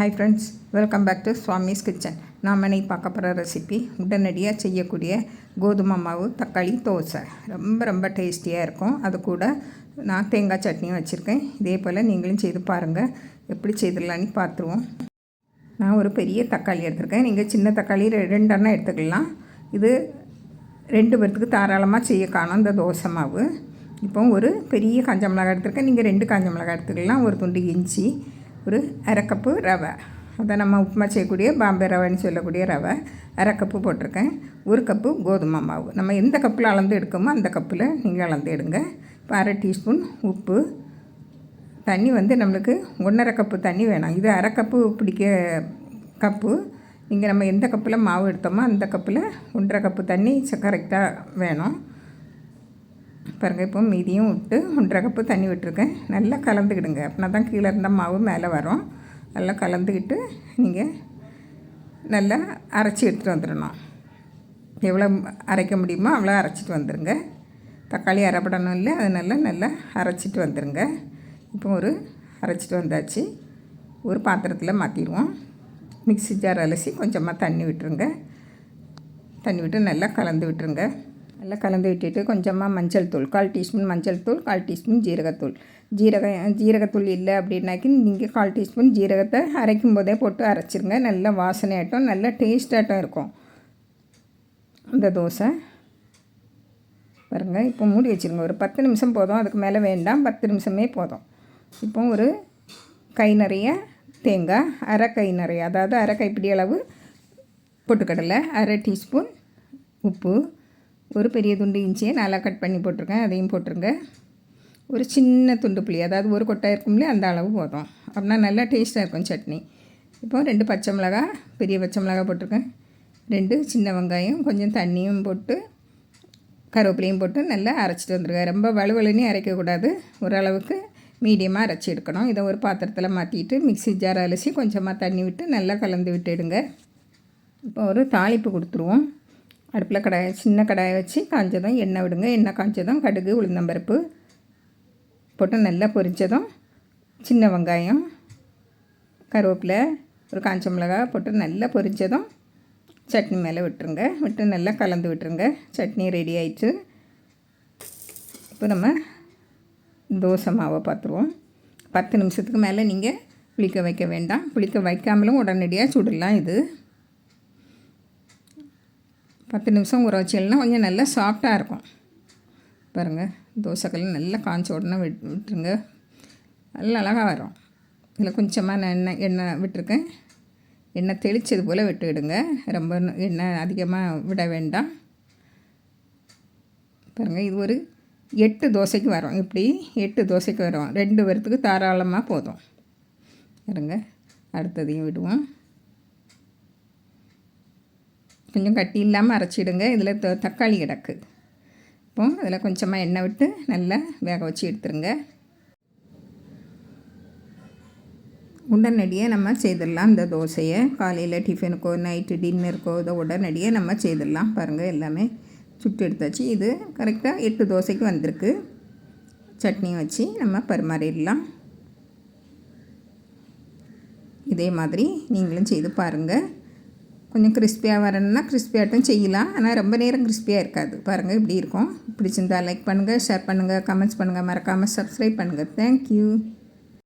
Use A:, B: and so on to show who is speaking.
A: Hi friends welcome back to Swami's kitchen நாம் இன்னைக்கு பார்க்க போகிற ரெசிபி உடனடியாக செய்யக்கூடிய கோதுமை மாவு தக்காளி தோசை. ரொம்ப ரொம்ப டேஸ்டியாக இருக்கும். அது கூட நான் தேங்காய் சட்னியும் வச்சுருக்கேன். இதே போல் நீங்களும் செய்து பாருங்கள். எப்படி செய்திடலான்னு பார்த்துருவோம். நான் ஒரு பெரிய தக்காளி எடுத்திருக்கேன். நீங்கள் சின்ன தக்காளி ரெ- ரெண்டெண்ணம் எடுத்துக்கலாம். இது ரெண்டு பேர்த்துக்கு தாராளமாக செய்ய காணும் இந்த தோசை மாவு. இப்போ ஒரு பெரிய காஞ்ச மிளகாய் எடுத்திருக்கேன். நீங்கள் ரெண்டு காஞ்ச மிளகாய் எடுத்துக்கலாம். ஒரு துண்டு இஞ்சி ஒரு அரை கப்பு ரவை. அதை நம்ம உப்புமா செய்யக்கூடிய பாம்பே ரவைன்னு சொல்லக்கூடிய ரவை அரை கப்பு போட்டிருக்கேன். ஒரு கப்பு கோதுமை மாவு. நம்ம எந்த கப்பில் அளந்து எடுக்கோமோ அந்த கப்பில் நீங்கள் அளந்து எடுங்க. இப்போ அரை டீஸ்பூன் உப்பு. தண்ணி வந்து நம்மளுக்கு ஒன்றரை கப்பு தண்ணி வேணும். இது அரை கப்பு பிடிக்க கப்பு. இங்கே நம்ம எந்த கப்பில் மாவு எடுத்தோமோ அந்த கப்பில் ஒன்றரை கப்பு தண்ணி கரெக்டாக வேணும். பாருங்கள் இப்போ மீதியும் விட்டு ஒன்றரை கப்பு தண்ணி விட்டுருக்கேன். நல்லா கலந்துக்கிடுங்க. அப்படின்னா தான் கீழே இருந்த மாவு மேலே வரும். நல்லா கலந்துக்கிட்டு நீங்கள் நல்லா அரைச்சி எடுத்துகிட்டு வந்துடணும். எவ்வளோ அரைக்க முடியுமோ அவ்வளோ அரைச்சிட்டு வந்துடுங்க தக்காளி அரைப்படணும் இல்லை அதனால நல்லா அரைச்சிட்டு வந்துடுங்க இப்போ ஒரு அரைச்சிட்டு வந்தாச்சு. ஒரு பாத்திரத்தில் மாற்றிடுவோம் மிக்ஸி ஜார் அலசி கொஞ்சமாக தண்ணி விட்டுருங்க. தண்ணி விட்டு நல்லா கலந்து விட்டுருங்க. நல்லா கலந்து விட்டுட்டு கொஞ்சமாக மஞ்சள் தூள் கால் டீஸ்பூன் மஞ்சள் தூள் கால் டீஸ்பூன் ஜீரகத்தூள் ஜீரக ஜீரகத்தூள் இல்லை அப்படின்னாக்கி நீங்கள் கால் டீஸ்பூன் ஜீரகத்தை அரைக்கும் போதே போட்டு அரைச்சிருங்க. நல்ல வாசனையாட்டம் நல்ல டேஸ்டாட்டம் இருக்கும். இந்த தோசை. பாருங்கள் இப்போ மூடி வச்சுருங்க. ஒரு பத்து நிமிஷம் போதும். அதுக்கு மேலே வேண்டாம். பத்து நிமிஷமே போதும். இப்போ ஒரு கை நிறைய தேங்காய் அரை கை நிறைய. அதாவது அரை கைப்பிடி அளவு பொட்டுக்கடலை அரை டீஸ்பூன் உப்பு ஒரு பெரிய துண்டு இஞ்சியை நல்லா கட் பண்ணி போட்டிருக்கேன் அதையும் போட்டிருங்க. ஒரு சின்ன துண்டு புளி அதாவது ஒரு கொட்டை இருக்கும்ல அந்த அளவு போதும். அப்படின்னா நல்லா டேஸ்ட்டாக இருக்கும் சட்னி. இப்போ ரெண்டு பச்சை மிளகா பெரிய பச்சை மிளகா போட்டிருக்கேன். ரெண்டு சின்ன வெங்காயம் கொஞ்சம் தண்ணியும் போட்டு கருவேப்பிலையும் போட்டு நல்லா அரைச்சிட்டு வந்துருக்கேன் ரொம்ப வலுவலுன்னு அரைக்கக்கூடாது ஓரளவுக்கு மீடியமாக அரைச்சி எடுக்கணும். இதை ஒரு பாத்திரத்தில் மாற்றிட்டு மிக்சி ஜார் அலசி கொஞ்சமாக தண்ணி விட்டு நல்லா கலந்து விட்டுடுங்க. இப்போ ஒரு தாளிப்பு கொடுத்துருவோம். அடுப்பில் கடாய் சின்ன கடாயை வச்சு காஞ்சதும் எண்ணெய் விடுங்க. எண்ணெய் காஞ்சதும் கடுகு உளுந்தம்பருப்பு போட்டு நல்லா பொரித்ததும் சின்ன வெங்காயம் கருவேப்பிலை ஒரு காஞ்ச மிளகாய் போட்டு நல்லா பொரித்ததும் சட்னி மேலே விட்டுருங்க. விட்டு நல்லா கலந்து விட்டுருங்க. சட்னி ரெடி ஆயிடுச்சு. இப்போ நம்ம தோசை மாவை பார்த்துருவோம். பத்து நிமிஷத்துக்கு மேலே நீங்கள் புளிக்க வைக்க வேண்டாம். புளிக்க வைக்காமலும் உடனடியாக சுடலாம் இது. பத்து நிமிஷம் ஊற வச்சிங்கன்னா கொஞ்சம் நல்லா சாஃப்டாக இருக்கும். பாருங்கள் தோசைக்கல் நல்லா காஞ்ச உடனே விட் விட்டுருங்க. நல்லா அழகாக வரும். இதில் கொஞ்சமாக நான் எண்ணெய் எண்ணெய் விட்டுருக்கேன். எண்ணெய் தெளித்தது போல் விட்டுவிடுங்க ரொம்ப எண்ணெய் அதிகமாக விட வேண்டாம். பாருங்கள் இது ஒரு எட்டு தோசைக்கு வரும். இப்படி எட்டு தோசைக்கு வரும். ரெண்டு பேர்த்துக்கு தாராளமாக போதும். பாருங்க அடுத்ததையும் விடுவோம். கொஞ்சம் கட்டி இல்லாமல் அரைச்சிடுங்க. இதில் த தக்காளி கிடக்கு. இப்போ அதில் கொஞ்சமாக எண்ணெய் விட்டு நல்லா வேக வச்சு எடுத்துருங்க. உடனடியாக நம்ம செய்திடலாம். இந்த தோசையை காலையில் டிஃபனுக்கோ நைட்டு டின்னருக்கோ இதை உடனடியாக நம்ம செய்திடலாம். பாருங்கள் எல்லாமே சுட்டு எடுத்தாச்சு. இது கரெக்டாக எட்டு தோசைக்கு வந்திருக்கு. சட்னி வச்சு நம்ம பரிமாறிடலாம். இதே மாதிரி நீங்களும் செய்து பாருங்கள் கொஞ்சம் கிறிஸ்பியாக வரணும்னா கிறிஸ்பியாகட்டும் செய்யலாம். ஆனால் ரொம்ப நேரம் கிறிஸ்பியாக இருக்காது. பாருங்கள் இப்படி இருக்கும். பிடிச்சிருந்தா லைக் பண்ணுங்கள் ஷேர் பண்ணுங்கள் கமெண்ட்ஸ் பண்ணுங்கள் மறக்காமல் சப்ஸ்கிரைப் பண்ணுங்கள் தேங்க்யூ